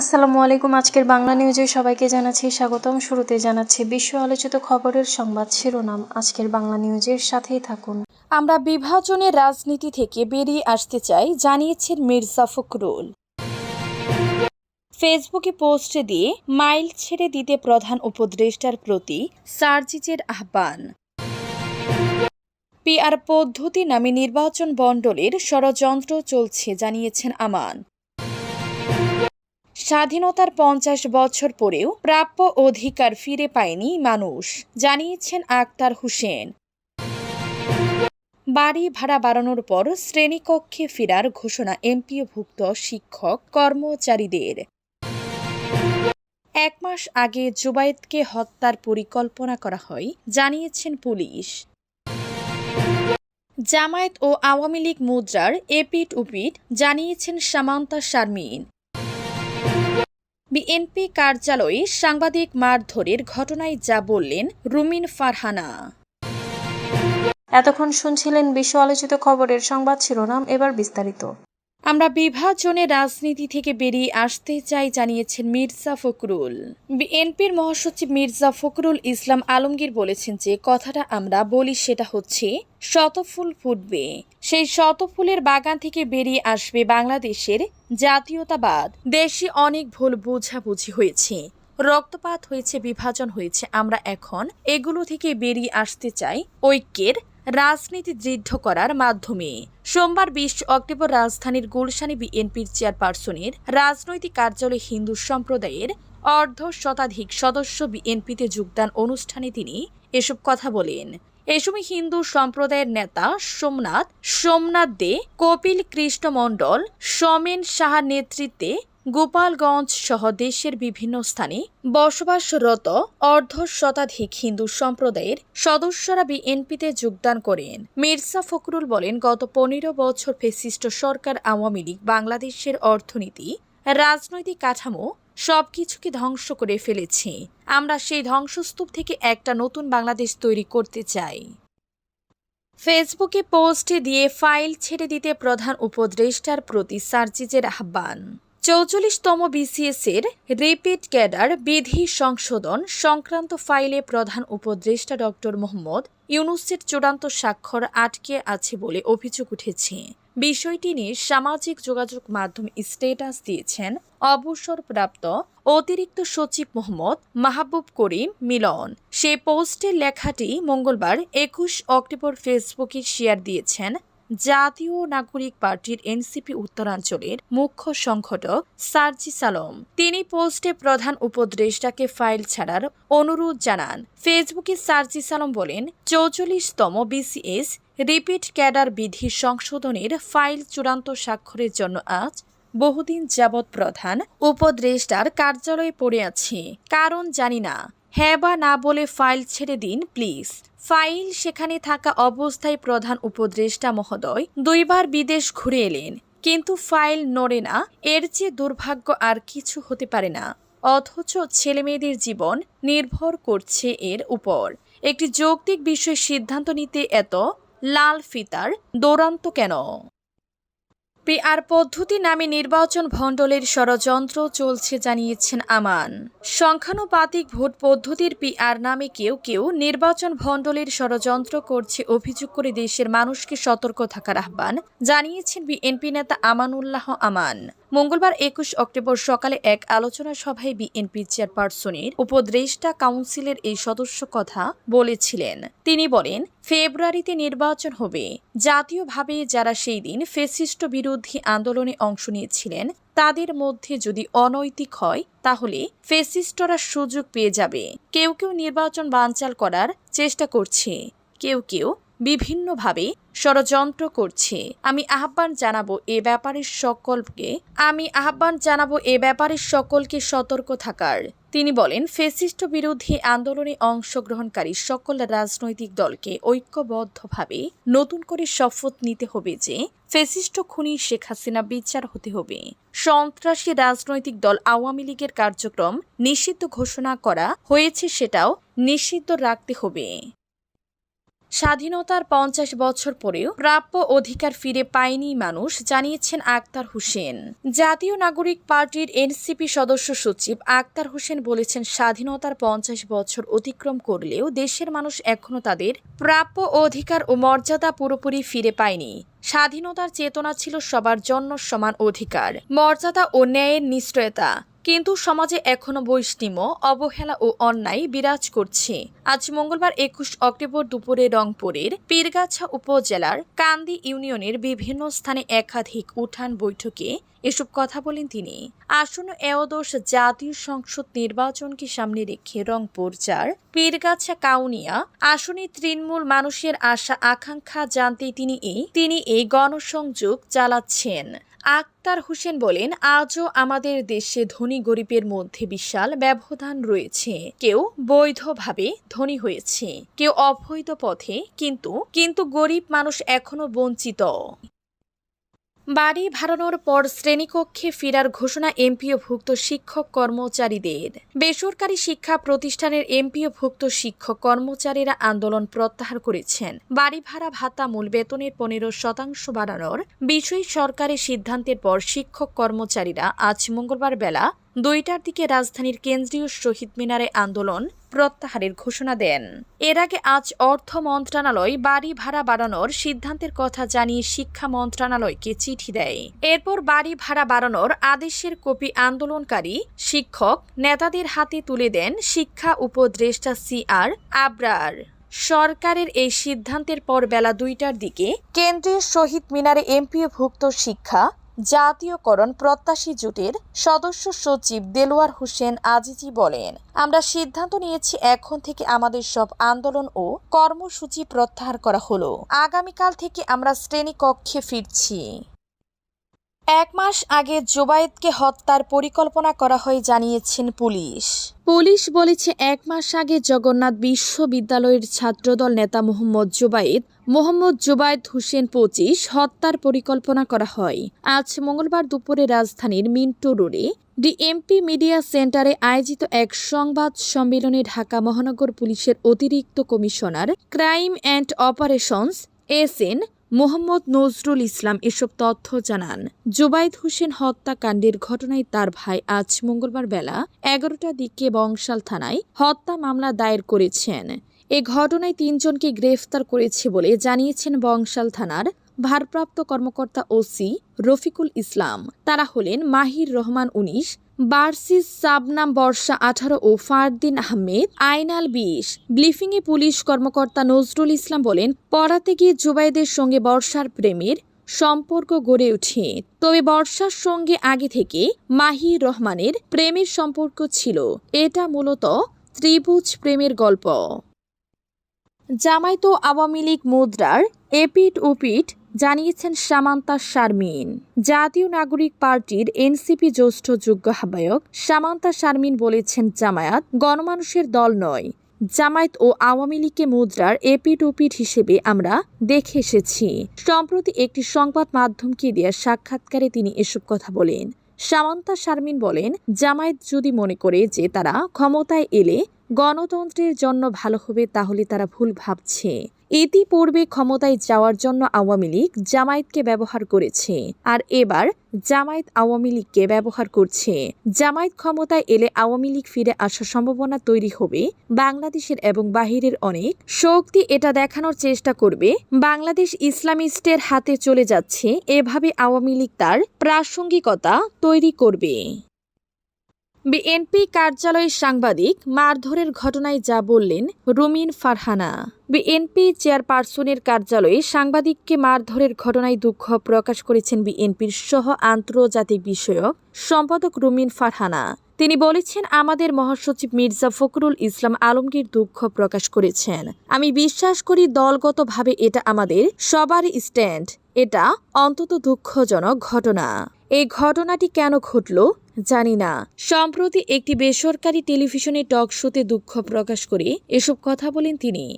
আসসালামু আলাইকুম, আজকের বাংলা নিউজে সবাইকে জানাচ্ছি স্বাগতম। শুরুতে জানাচ্ছি বিশ্ব আলোচিত খবরের সংবাদ শিরোনাম। আজকের বাংলা নিউজের সাথেই থাকুন। আমরা বিভাজনের রাজনীতি থেকে বেরিয়ে আসতে চাই, জানিয়েছেন মির্জা ফখরুল। ফেসবুকে পোস্ট দিয়ে মাইল ছেড়ে দিতে প্রধান উপদেষ্টার প্রতি সার্জিজের আহ্বান। পিআর পদ্ধতি নামে নির্বাচন বণ্ডলের ষড়যন্ত্র চলছে, জানিয়েছেন আমান। স্বাধীনতার পঞ্চাশ বছর পরেও প্রাপ্য অধিকার ফিরে পায়নি মানুষ, জানিয়েছেন আক্তার হোসেন। বাড়ি ভাড়া বাড়ানোর পর শ্রেণীকক্ষে ফেরার ঘোষণা এমপিওভুক্ত শিক্ষক কর্মচারীদের। এক মাস আগে জুবায়েদকে হত্যার পরিকল্পনা করা হয়, জানিয়েছেন পুলিশ। জামায়াত ও আওয়ামী লীগ মুদ্রার এপিট উপিট জানিয়েছেন সামান্তা শারমিন। বিএনপি কার্যালয়ে সাংবাদিক মারধরের ঘটনায় যা বললেন রুমিন ফারহানা। এতক্ষণ শুনছিলেন বিশ্ব আলোচিত খবরের সংবাদ শিরোনাম, এবার বিস্তারিত। আমরা বিভাজনের রাজনীতি থেকে বেরিয়ে আসতে চাই, জানিয়েছেন মির্জা ফখরুল। বিএনপির মহাসচিব মির্জা ফখরুল ইসলাম আলমগীর বলেছেন যে, কথাটা আমরা বলি সেটা হচ্ছে, শতফুল ফুটবে। সেই শতফুলের বাগান থেকে বেরিয়ে আসবে বাংলাদেশের জাতীয়তাবাদ। দেশে অনেক ভুল বোঝাবুঝি হয়েছে, রক্তপাত হয়েছে, বিভাজন হয়েছে। আমরা এখন এগুলো থেকে বেরিয়ে আসতে চাই ঐক্যের রাজনীতি দৃঢ় করার মাধ্যমে। সোমবার বিশ অক্টোবর রাজধানীর গুলশানে বিএনপির চেয়ারপারসনের রাজনৈতিক কার্যালয়ে হিন্দু সম্প্রদায়ের অর্ধ শতাধিক সদস্য বিএনপিতে যোগদান অনুষ্ঠানে তিনি এসব কথা বলেন। এ সময় হিন্দু সম্প্রদায়ের নেতা সোমনাথ সোমনাথ দে, কপিল কৃষ্ণ মণ্ডল, সোমেন সাহার নেতৃত্বে গোপালগঞ্জ সহ দেশের বিভিন্ন স্থানে বসবাসরত অর্ধ শতাধিক হিন্দু সম্প্রদায়ের সদস্যরা বিএনপিতে যোগদান করেন। মির্জা ফখরুল বলেন, গত পনেরো বছর ফেসিস্ট সরকার আওয়ামী লীগ, বাংলাদেশের অর্থনীতি, রাজনৈতিক কাঠামো সবকিছুকে ধ্বংস করে ফেলেছে। আমরা সেই ধ্বংসস্তূপ থেকে একটা নতুন বাংলাদেশ তৈরি করতে চাই। ফেসবুকে পোস্টে দিয়ে ফাইল ছেড়ে দিতে প্রধান উপদেষ্টার প্রতি সার্জিজের আহ্বান। চৌচল্লিশতম বিসিএস এর রিপিট ক্যাডার বিধি সংশোধন সংক্রান্ত ফাইলে প্রধান উপদেষ্টা ডক্টর মোহাম্মদ ইউনুসের চূড়ান্ত স্বাক্ষর আটকে আছে বলে অভিযোগ উঠেছে। বিষয়টি নিয়ে সামাজিক যোগাযোগ মাধ্যম স্টেটাস দিয়েছেন অবসরপ্রাপ্ত অতিরিক্ত সচিব মোহাম্মদ মাহবুব করিম মিলন। সে পোস্টের লেখাটি মঙ্গলবার একুশ অক্টোবর ফেসবুকে শেয়ার দিয়েছেন জাতীয় নাগরিক পার্টির এনসিপি উত্তরাঞ্চলের মুখ্য সংগঠক সার্জি সালম। তিনি পোস্টে প্রধান উপদেষ্টাকে ফাইল ছাড়ার অনুরোধ জানান। ফেসবুকে সার্জি সালম বলেন, চৌচল্লিশতম বিসিএস রিপিট ক্যাডার বিধি সংশোধনের ফাইল চূড়ান্ত স্বাক্ষরের জন্য আজ বহুদিন যাবৎ প্রধান উপদেষ্টার কার্যালয়ে পড়ে আছে। কারণ জানি না হ্যাঁ বা না বলে ফাইল ছেড়ে দিন, প্লিজ। ফাইল সেখানে থাকা অবস্থায় প্রধান উপদেষ্টা মহোদয়, দুইবার বিদেশ ঘুরে এলেন, কিন্তু ফাইল নড়ে না, এর চেয়ে দুর্ভাগ্য আর কিছু হতে পারে না। অথচ ছেলেমেয়েদের জীবন নির্ভর করছে এর উপর। একটি যৌক্তিক বিষয়ে সিদ্ধান্ত নিতে এত লাল ফিতার দৌড়ান্ত কেন? পিআর পদ্ধতি নামে নির্বাচন ভণ্ডলের ষড়যন্ত্র চলছে জানিয়েছেন আমান। সংখ্যানুপাতিক ভোট পদ্ধতির পিআর নামে কেউ কেউ নির্বাচন ভণ্ডলের ষড়যন্ত্র করছে অভিযোগ করে দেশের মানুষকে সতর্ক থাকার আহ্বান জানিয়েছেন বিএনপি নেতা আমানুল্লাহ আমান। মঙ্গলবার একুশ অক্টোবর সকালে এক আলোচনা সভায় বিএনপি চেয়ারপারসনের উপদেষ্টা কাউন্সিলের এই সদস্য কথা বলেছিলেন। তিনি বলেন, ফেব্রুয়ারিতে নির্বাচন হবে। জাতীয়ভাবে যারা সেই দিন ফেসিস্ট বিরোধী আন্দোলনে অংশ নিয়েছিলেন, তাদের মধ্যে যদি অনৈতিক হয়, তাহলে ফেসিস্টরা সুযোগ পেয়ে যাবে। কেউ কেউ নির্বাচন বানচাল করার চেষ্টা করছে। কেউ কেউ বিভিন্নভাবে ষড়যন্ত্র করছে। আমি আহ্বান জানাব এ ব্যাপারে সকলকে, আমি আহ্বান জানাব এ ব্যাপারে সকলকে সতর্ক থাকার। তিনি বলেন, ফেসিস্ট বিরোধী আন্দোলনে অংশগ্রহণকারী সকল রাজনৈতিক দলকে ঐক্যবদ্ধভাবে নতুন করে শপথ নিতে হবে যে, ফেসিস্ট খুনি শেখ হাসিনা বিচার হতে হবে। সন্ত্রাসী রাজনৈতিক দল আওয়ামী লীগের কার্যক্রম নিষিদ্ধ ঘোষণা করা হয়েছে সেটাও নিষিদ্ধ রাখতে হবে। স্বাধীনতার পঞ্চাশ বছর পরেও প্রাপ্য অধিকার ফিরে পায়নি মানুষ, জানিয়েছেন আক্তার হোসেন। জাতীয় নাগরিক পার্টির এনসিপি সদস্য সচিব আক্তার হোসেন বলেছেন, স্বাধীনতার পঞ্চাশ বছর অতিক্রম করলেও দেশের মানুষ এখনও তাদের প্রাপ্য অধিকার ও মর্যাদা পুরোপুরি ফিরে পায়নি। স্বাধীনতার চেতনা ছিল সবার জন্য সমান অধিকার, মর্যাদা ও ন্যায়ের নিশ্চয়তা। কিন্তু সমাজে এখনও বৈষম্য, অবহেলা ও অন্যায় বিরাজ করছে। আজ মঙ্গলবার একুশ অক্টোবর দুপুরে রংপুরের পীরগাছা উপজেলার কান্দি ইউনিয়নের বিভিন্ন স্থানে একাধিক উঠান বৈঠকে এসব কথা বলেন তিনি। আসন্ন এওদশ জাতীয় সংসদ নির্বাচনকে সামনে রেখে রংপুর চার পীরগাছা কাউনিয়া, আসনে তৃণমূল মানুষের আশা আকাঙ্ক্ষা জানতে তিনি এই তিনি এই গণসংযোগ চালাচ্ছেন। আক্তার হোসেন বলেন, আজও আমাদের দেশে ধনী গরিবের মধ্যে বিশাল ব্যবধান রয়েছে। কেউ বৈধভাবে ধনী হয়েছে, কেউ অবৈধ পথে, কিন্তু কিন্তু গরিব মানুষ এখনও বঞ্চিত। বাড়ি ভাড়ানোর পর শ্রেণীকক্ষে ফেরার ঘোষণা এমপিওভুক্ত শিক্ষক কর্মচারীদের। বেসরকারি শিক্ষা প্রতিষ্ঠানের এমপিওভুক্ত শিক্ষক কর্মচারীরা আন্দোলন প্রত্যাহার করেছেন। বাড়ি ভাড়া ভাতা মূল বেতনের পনেরো শতাংশ বাড়ানোর বিষয়ে সরকারের সিদ্ধান্তের পর শিক্ষক কর্মচারীরা আজ মঙ্গলবার বেলা দুইটার দিকে রাজধানীর কেন্দ্রীয় শহীদ মিনারে আন্দোলন প্রত্যাহারের ঘোষণা দেন। এর আগে আজ অর্থ মন্ত্রণালয় বাড়ি ভাড়া বাড়ানোর সিদ্ধান্তের কথা জানিয়ে শিক্ষা মন্ত্রণালয়কে চিঠি দেয়। এরপর বাড়ি ভাড়া বাড়ানোর আদেশের কপি আন্দোলনকারী, শিক্ষক, নেতাদের হাতে তুলে দেন শিক্ষা উপদেষ্টা সি আর আবরার। সরকারের এই সিদ্ধান্তের পর বেলা দুইটার দিকে কেন্দ্রীয় শহীদ মিনারে এমপিওভুক্ত শিক্ষা জাতীয়করণ প্রত্যাশী জোটের সদস্য সচিব দেলোয়ার হোসেন আজিজি বলেন, আমরা সিদ্ধান্ত নিয়েছি এখন থেকে আমাদের সব আন্দোলন ও কর্মসূচি প্রত্যাহার করা হলো। আগামীকাল থেকে আমরা শ্রেণীকক্ষে ফিরছি। এক মাস আগে জোবায়েদকে হত্যার পরিকল্পনা করা হয় জানিয়েছেন পুলিশ। পুলিশ বলেছে, এক মাস আগে জগন্নাথ বিশ্ববিদ্যালয়ের ছাত্রদল নেতা মোহাম্মদ জোবায়েদ মোহাম্মদ জোবায়েদ হোসেন পঁচিশ, হত্যার পরিকল্পনা করা হয়। আজ মঙ্গলবার দুপুরে রাজধানীর মিন্টো রোডে ডিএমপি মিডিয়া সেন্টারে আয়োজিত এক সংবাদ সম্মেলনে ঢাকা মহানগর পুলিশের অতিরিক্ত commissioner crime and operations, S N Mohammad Nazrul Islam এসব তথ্য জানান। জুবাইদ হোসেন হত্যাকাণ্ডের ঘটনায় তার ভাই আজ মঙ্গলবার বেলা এগারোটার দিকে বংশাল থানায় হত্যা মামলা দায়ের করেছেন। এ ঘটনায় তিনজনকে গ্রেফতার করেছে বলে জানিয়েছেন বংশাল থানার ভারপ্রাপ্ত কর্মকর্তা ওসি রফিকুল ইসলাম। তারা হলেন মাহির রহমান উনিশ বার্সিস সাবনাম বর্ষা আঠারো ও ফারদিন আহমেদ, আইনাল বিশ। ব্লিফিংয়ে পুলিশ কর্মকর্তা নজরুল ইসলাম বলেন, পড়াতে গিয়ে জুবাইদের সঙ্গে বর্ষার প্রেমের সম্পর্ক গড়ে ওঠে তবে বর্ষার সঙ্গে আগে থেকে মাহির রহমানের প্রেমের সম্পর্ক ছিল। এটা মূলত ত্রিভুজ প্রেমের গল্প। জামায়াত আওয়ামী লীগ মুদ্রার এপিট ওপিট জানিয়েছেন সামান্তা শারমিন। জাতীয় নাগরিক পার্টির এনসিপি জ্যেষ্ঠ যোগ্য আহ্বায়ক সামান্তা শারমিন বলেছেন, জামায়াত গণমানুষের দল নয়। জামায়াত ও আওয়ামী লীগকে মুদ্রার এপিট ওপিট হিসেবে আমরা দেখে এসেছি। সম্প্রতি একটি সংবাদ মাধ্যমকে দেওয়া সাক্ষাৎকারে তিনি এসব কথা বলেন। সামান্তা শারমিন বলেন, জামায়াত যদি মনে করে যে তারা ক্ষমতায় এলে গণতন্ত্রের জন্য ভালো হবে তাহলে তারা ভুল ভাবছে। এটি ইতিপূর্বে ক্ষমতায় যাওয়ার জন্য আওয়ামী লীগ জামায়াতকে ব্যবহার করেছে। আর এবার জামায়াত আওয়ামী লীগকে ব্যবহার করছে। জামায়াত ক্ষমতায় এলে আওয়ামী লীগ ফিরে আসার সম্ভাবনা তৈরি হবে। বাংলাদেশের এবং বাহিরের অনেক শক্তি এটা দেখানোর চেষ্টা করবে। বাংলাদেশ ইসলামিস্টের হাতে চলে যাচ্ছে। এভাবে আওয়ামী লীগ তার প্রাসঙ্গিকতা তৈরি করবে। বিএনপি কার্যালয়ের সাংবাদিক মারধরের ঘটনায় যা বললেন রুমিন ফারহানা। বিএনপি চেয়ারপারসনের কার্যালয়ে সাংবাদিককে মারধরের ঘটনায় দুঃখ প্রকাশ করেছেন বিএনপির সহ আন্তর্জাতিক বিষয়ক সম্পাদক রুমিন ফারহানা। তিনি বলেছেন, আমাদের মহাসচিব মির্জা ফখরুল ইসলাম আলমগীর দুঃখ প্রকাশ করেছেন। আমি বিশ্বাস করি দলগতভাবে এটা আমাদের সবার স্ট্যান্ড। এটা অন্তত দুঃখজনক ঘটনা। এই ঘটনাটি কেন ঘটল? জানি না। সম্প্রতি একটি বেসরকারি টেলিভিশনে টক শোতে দুঃখ প্রকাশ করে এসব কথা বলেন তিনি।